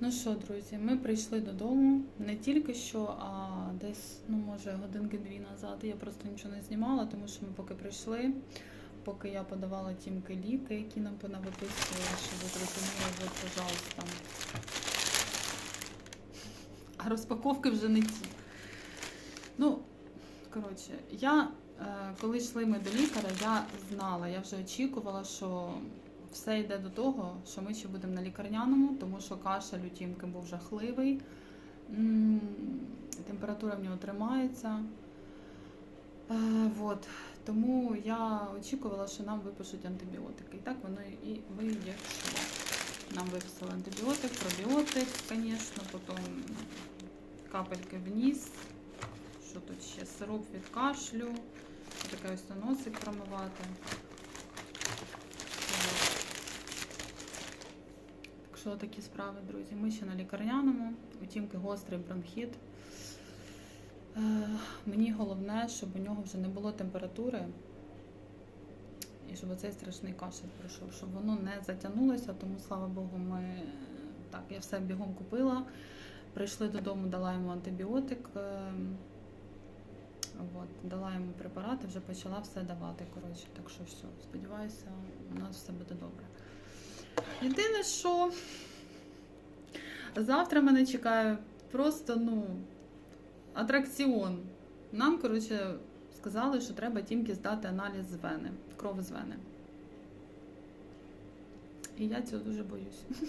Ну що, друзі, ми прийшли додому не тільки що, а десь, ну може, годинки-дві назад. Я просто нічого не знімала, тому що ми поки прийшли, поки я подавала тімки ліки, які нам понавиписували, щоб ви зрозуміли, от, пожалуйста. А розпаковки вже не ті. Ну, коротше, я, е, коли йшли ми до лікаря, я знала, я вже очікувала, що все йде до того, що ми ще будемо на лікарняному, тому що кашель у Тімки був жахливий. Температура в нього тримається. Е, вот. Тому я очікувала, що нам випишуть антибіотики. І так воно і вийшло. Нам виписали антибіотик, пробіотик, звісно, потім капельки в ніс. Що тут ще? Сироп від кашлю. Таке ось носик промивати. От. Так що такі справи, друзі. Ми ще на лікарняному. У гострий бронхіт. Е, Мені головне, щоб у нього вже не було температури. І щоб оцей страшний кашель пройшов, щоб воно не затягнулося, тому слава Богу, ми е, так, я все бігом купила. Прийшли додому, дала йому антибіотик. е, От, дала йому препарати, вже почала все давати. Коротше, так що все. Сподіваюся, у нас все буде добре. Єдине, що завтра мене чекає просто, ну, атракціон. Нам, коротше, сказали, що треба тільки здати аналіз з вени, кров з вени. І я цього дуже боюсь.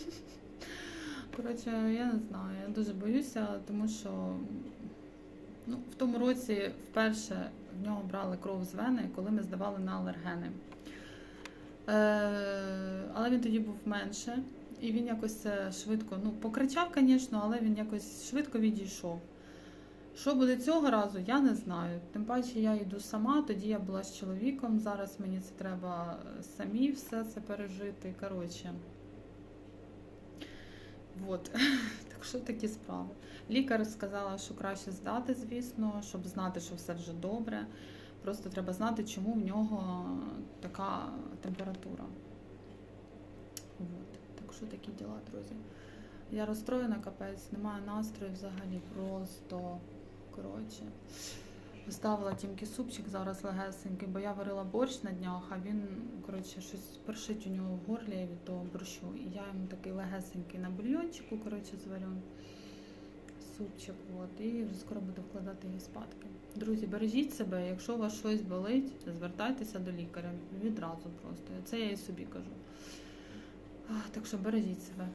Коротше, я не знаю, я дуже боюся, тому що ну, в тому році вперше в нього брали кров з вени, коли ми здавали на алергени. Е, але він тоді був менше, і він якось е, швидко, ну, покричав, звісно, але він якось швидко відійшов. Що буде цього разу, я не знаю. Тим паче я йду сама, тоді я була з чоловіком. Зараз мені це треба е, самі все це пережити. Коротше. Вот. Так що такі справи. Лікар сказала, що краще здати, звісно, щоб знати, що все вже добре. Просто треба знати, чому в нього така температура. Вот. Що такі діла, друзі. Я розстроєна капець, немає настрою взагалі просто. Коротше. Поставила тімки супчик зараз легесенький, бо я варила борщ на днях, а він, коротше, щось першить у нього в горлі від того борщу. І я йому такий легесенький на бульйончику, коротше, зварю супчик. От, і вже скоро буду вкладати її спадки. Друзі, бережіть себе, якщо у вас щось болить, звертайтеся до лікаря відразу просто. Це я і собі кажу. Так що бережіть себе.